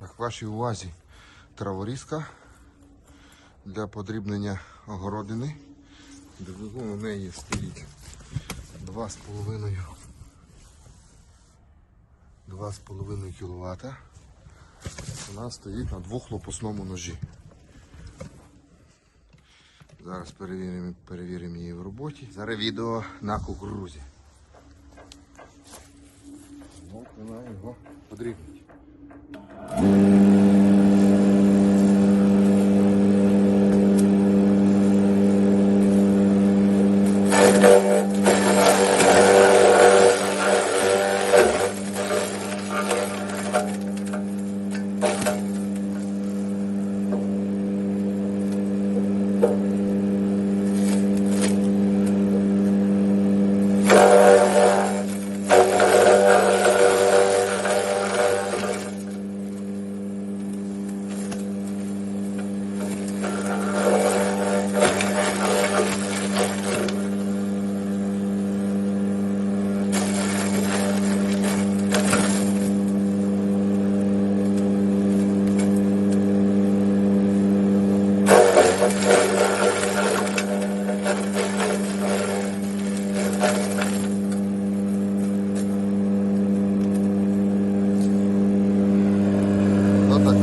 Так, вашій увазі траворізка для подрібнення огородини. Двигун у неї стоїть 2,5 2,5 кВт. Вона стоїть на двохлопасному ножі. Зараз перевіримо, перевіримо її в роботі. Зараз відео на кукурузі. От вона його подрібнить. Mm.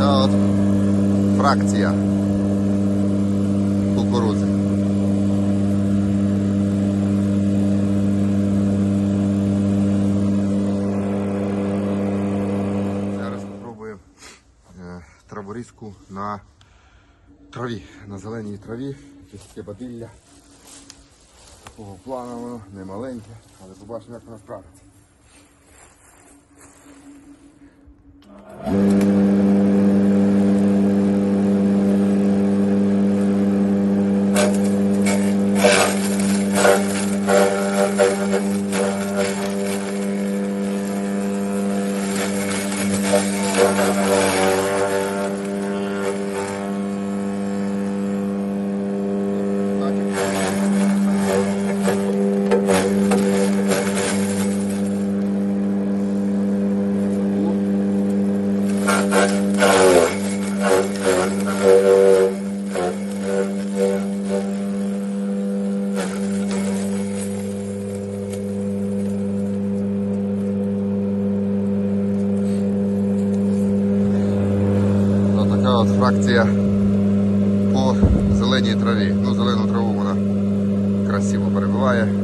Така от фракція кукурудзи. Зараз спробуємо е, траворізку на траві, на зеленій траві, таке бадилля. Такого плану воно, не маленьке, але побачимо, як воно справиться. Ось така от фракція по зеленій траві. Ну, зелену траву вона красиво перебиває.